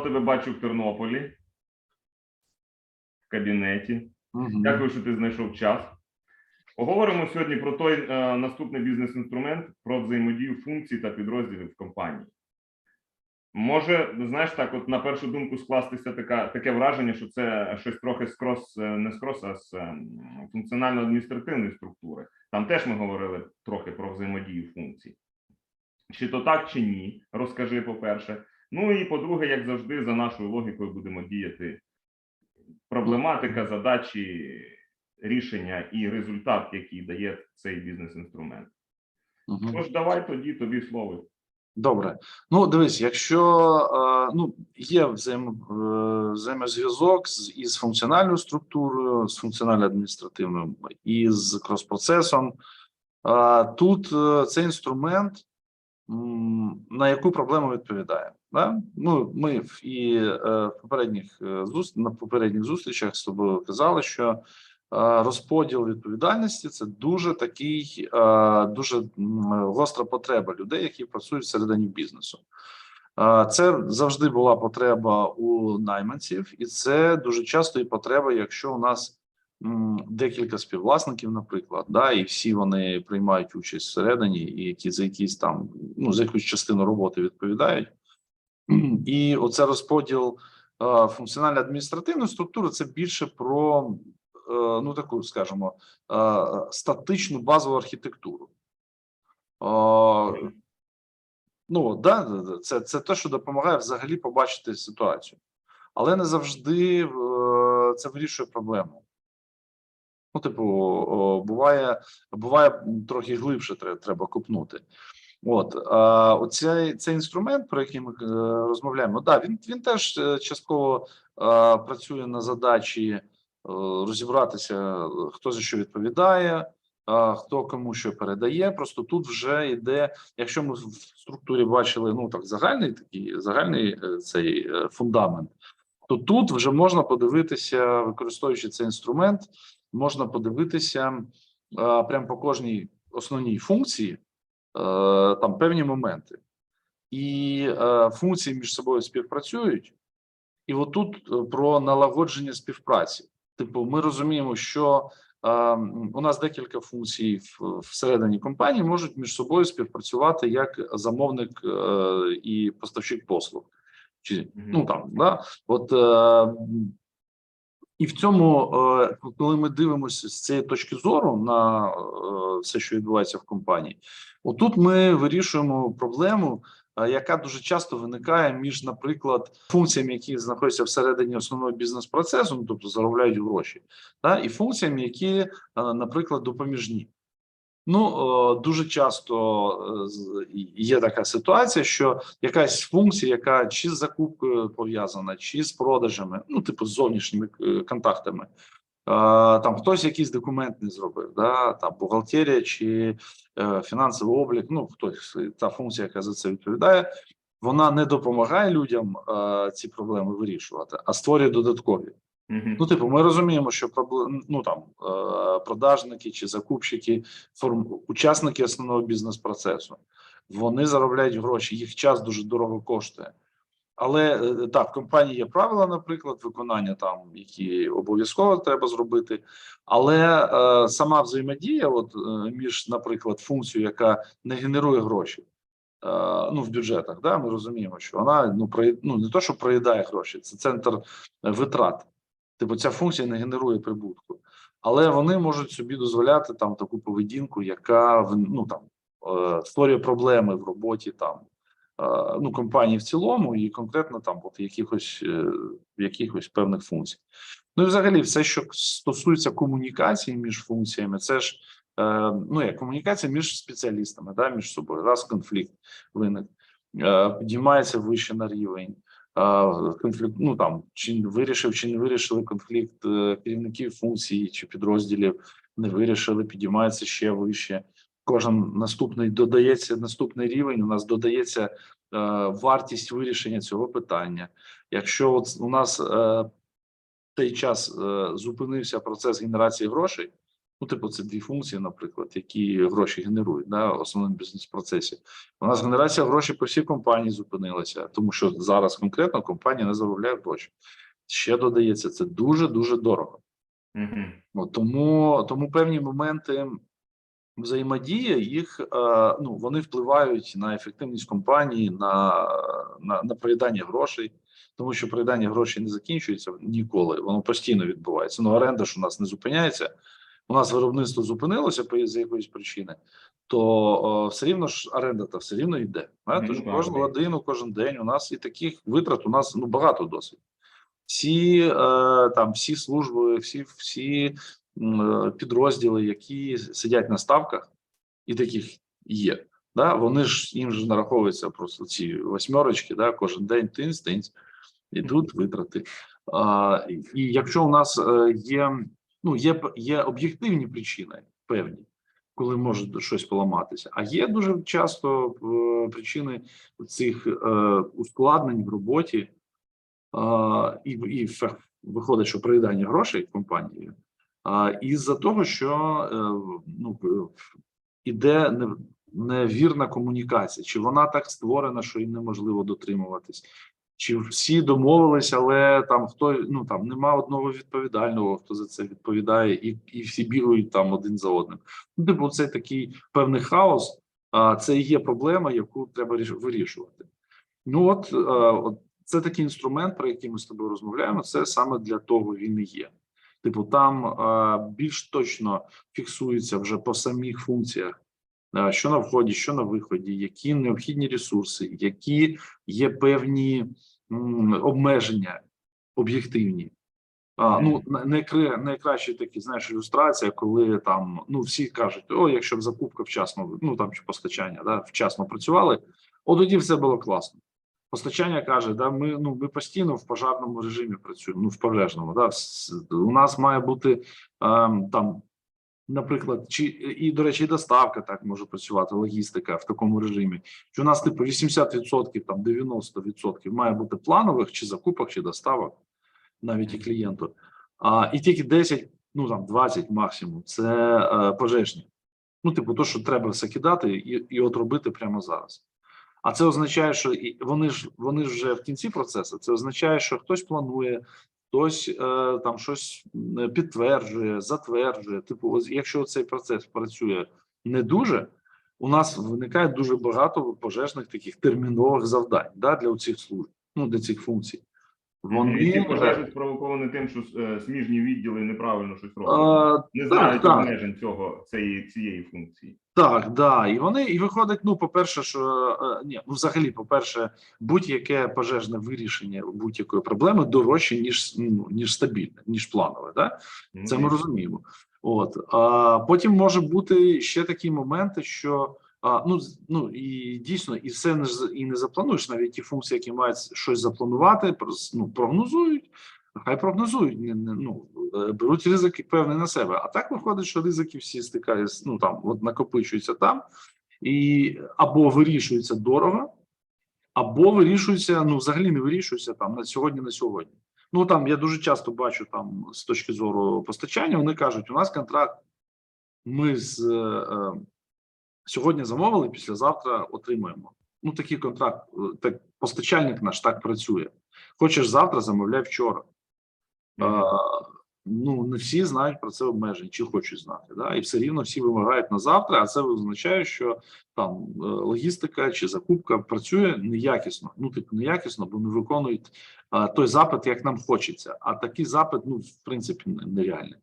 Тебе бачу в Тернополі в кабінеті. Мгм. Дякую, що ти знайшов час. Поговоримо сьогодні про той е, наступний бізнес-інструмент про взаємодію функцій та підрозділів в компанії. Може, знаєш, так, от на першу думку скластися така, таке враження, що це щось трохи з крос, е, не з крос, а з ем, функціонально-адміністративної структури. Там теж ми говорили трохи про взаємодію функцій. Чи то так, чи ні? Розкажи, по-перше. Ну і по-друге, як завжди, за нашою логікою будемо діяти. Проблематика, задачі, рішення і результат, який дає цей бізнес-інструмент. Мгм. Тож давай тоді тобі слово. Добре. Ну, дивись, якщо е, ну, є е, взаємозв'язок з із функціональною структурою, з функціонально-адміністративною і з крос-процесом, е, тут цей інструмент на яку проблему відповідає. Да? Ну, ми в- і е, в попередніх е, на попередніх зустрічах з тобою казали, що е, розподіл відповідальності це дуже такий, дуже гостра потреба людей, які працюють всередині бізнесу. Це завжди була потреба у найманців, і це дуже часто і потреба, якщо у нас декілька співвласників, наприклад, да, і всі вони приймають участь всередині, і які за якісь там ну за якусь частину роботи відповідають. І оце розподіл е, функціонально-адміністративної структури це більше про е, ну таку, скажімо, е, статичну базову архітектуру. Ну да, це, це те, що допомагає взагалі побачити ситуацію, але не завжди це вирішує проблему. Ну, типу, буває, буває трохи глибше треба, купнути. От а оцей цей інструмент, про який ми е, розмовляємо, да, він він теж е, частково е, працює на задачі е, розібратися, хто за що відповідає, хто кому що передає. Просто тут вже йде, якщо ми в структурі бачили ну так загальний такий загальний цей фундамент, то тут вже можна подивитися, використовуючи цей інструмент, можна подивитися е, прямо по кожній основній функції. Е, там певні моменти, і е, функції між собою співпрацюють. І отут про налагодження співпраці. Типу, ми розуміємо, що е, у нас декілька функцій в, всередині компанії можуть між собою співпрацювати як замовник е, і поставщик послуг. Чи ну там да, от е, і в цьому, е, коли ми дивимося з цієї точки зору на е, все, що відбувається в компанії, отут ми вирішуємо проблему, е, яка дуже часто виникає між, наприклад, функціями, які знаходяться всередині основного бізнес-процесу, ну, тобто заробляють гроші, та, і функціями, які, наприклад, допоміжні. Ну е, дуже часто е, є така ситуація, що якась функція, яка чи з закупкою пов'язана, чи з продажами, ну типу з зовнішніми е, контактами. Там хтось якийсь документ не зробив, да, там бухгалтерія чи е, фінансовий облік. Ну хтось та функція, яка за це відповідає, вона не допомагає людям е, ці проблеми вирішувати, а створює додаткові. Ну, типу, ми розуміємо, що ну там е, продажники чи закупщики, форм учасники основного бізнес-процесу, вони заробляють гроші, їх час дуже дорого коштує. Але е, так, в компанії є правила, наприклад, виконання там, які обов'язково треба зробити. Але е, сама взаємодія, от е, між, наприклад, функцією, яка не генерує гроші. е, Ну, в бюджетах, да, ми розуміємо, що вона ну про ну не то, що проїдає гроші, це центр е, витрат. Типу, ця функція не генерує прибутку, але вони можуть собі дозволяти там таку поведінку, яка ну там е, створює проблеми в роботі там е, ну компанії в цілому, і конкретно там от якихось е, якихось певних функцій. Ну і взагалі, все, що стосується комунікації між функціями, це ж ну як комунікація між спеціалістами, да, між собою, раз конфлікт виник, підіймається вище на рівень конфлікт, ну там чи вирішив, чи не вирішили конфлікт е, керівників функцій чи підрозділів, не вирішили, підіймається ще вище. Кожен наступний додається наступний рівень. У нас додається е, вартість вирішення цього питання. Якщо от у нас е, цей час е, зупинився процес генерації грошей, Ну, типу, це дві функції, наприклад, які гроші генерують да, в основному бізнес-процесі. У нас генерація грошей по всій компанії зупинилася, тому що зараз конкретно компанія не заробляє гроші. Ще додається, це дуже дуже дорого. Угу. От, тому, тому певні моменти взаємодії їх е, ну вони впливають на ефективність компанії, на, на, на проїдання грошей, тому що проїдання грошей не закінчується ніколи, воно постійно відбувається. Ну, оренда ж у нас не зупиняється. У нас виробництво зупинилося по з якоїсь причини, то все рівно ж оренда та все рівно йде. Да? Ну, Тож кожну годину, кожен день у нас і таких витрат у нас ну багато досить. Всі е, там всі служби, всі всі е, підрозділи, які сидять на ставках, і таких є. Да? Вони ж їм ж нараховуються просто ці восьмерочки, да? кожен день тинць, тинць, ідуть витрати. А, і і якщо у нас е, є, ну, є, є об'єктивні причини певні, коли може щось поламатися, а є дуже часто е, причини цих е, ускладнень в роботі, а, і, і виходить, що проїдання грошей компанії, а, із-за того, що е, ну, е, іде не- невірна комунікація, чи вона так створена, що їм неможливо дотримуватись, чи всі домовились, але там хто ну там нема одного відповідального, хто за це відповідає, і, і всі бігають там один за одним. Ну, типу, це такий певний хаос. А це є проблема, яку треба ріш- вирішувати. Ну от, е, от це такий інструмент, про який ми з тобою розмовляємо. Це саме для того він і є. Типу, там е, більш точно фіксується вже по самих функціях, що на вході, що на виході, які необхідні ресурси, які є певні обмеження об'єктивні. А, ну, на- найкраще такі, знаєш, ілюстрація, коли там ну всі кажуть: о, якщо б закупка вчасно, ну там чи постачання, да, вчасно працювали, от тоді все було класно. Постачання каже, да, ми ну ми постійно в пожарному режимі працюємо, ну в пожежному. Да, у нас має бути ем, там, наприклад, чи і до речі, і доставка так може працювати, логістика в такому режимі. Що у нас типу 80%, там 90% має бути планових чи закупок, чи доставок, навіть і клієнту. А і тільки 10, ну там 20 максимум це е, пожежні. Ну, типу, то, що треба все кидати і, і от робити прямо зараз. А це означає, що і вони ж вони ж вже в кінці процесу. Це означає, що хтось планує, хтось е, там щось підтверджує, затверджує. Типу, якщо цей процес працює не дуже, у нас виникає дуже багато пожежних таких термінових завдань да, для цих служб, ну для цих функцій. Вони пожежі спровоковані тим, що е, сміжні відділи неправильно щось роблять. Не знають обмежень цього цієї цієї функції. Так, да, і вони і виходить. Ну, по-перше, що е, ні, ну взагалі, по-перше, будь-яке пожежне вирішення будь-якої проблеми дорожче, ніж ну, ніж стабільне, ніж планове. Да? Це ми розуміємо. От а потім може бути ще такі моменти, що а, ну ну і дійсно, і все не і не заплануєш. Навіть ті функції, які мають щось запланувати, ну, прогнозують. Хай прогнозують, не, не, ну е, беруть ризики певні на себе. А так виходить, що ризики всі стикаються, ну там от накопичуються там, і або вирішуються дорого, або вирішуються, ну взагалі не вирішуються там на сьогодні, на сьогодні. Ну там я дуже часто бачу там з точки зору постачання. Вони кажуть, у нас контракт. Ми з е, е, сьогодні замовили, післязавтра отримуємо. Ну такий контракт. е, Так постачальник наш так працює. Хочеш завтра, замовляй вчора. А, ну не всі знають про це обмеження, чи хочуть знати. Да? І все рівно всі вимагають на завтра, а це означає, що там е, логістика чи закупка працює неякісно. Ну, типу, неякісно, бо не виконують а, той запит, як нам хочеться. А такий запит, ну, в принципі, нереальний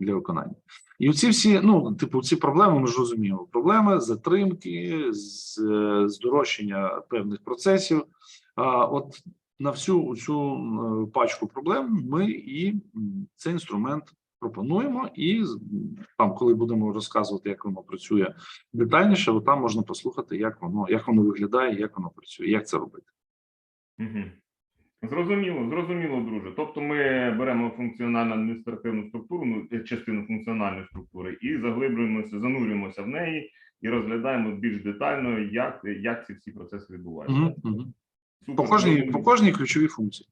для виконання. І оці всі, ну, типу, ці проблеми ми ж розуміємо. Проблеми затримки, здорожчання певних процесів. А, от на всю цю е, пачку проблем ми і цей інструмент пропонуємо, і там, коли будемо розказувати, як воно працює детальніше, от там можна послухати, як воно як воно виглядає, як воно працює, як це робити. Мгм. Зрозуміло, зрозуміло, друже. Тобто ми беремо функціональну адміністративну структуру, ну, е, частину функціональної структури і заглиблюємося, занурюємося в неї і розглядаємо більш детально, як як ці всі процеси відбуваються. Угу, угу. По кожній по кожній ключовій функції.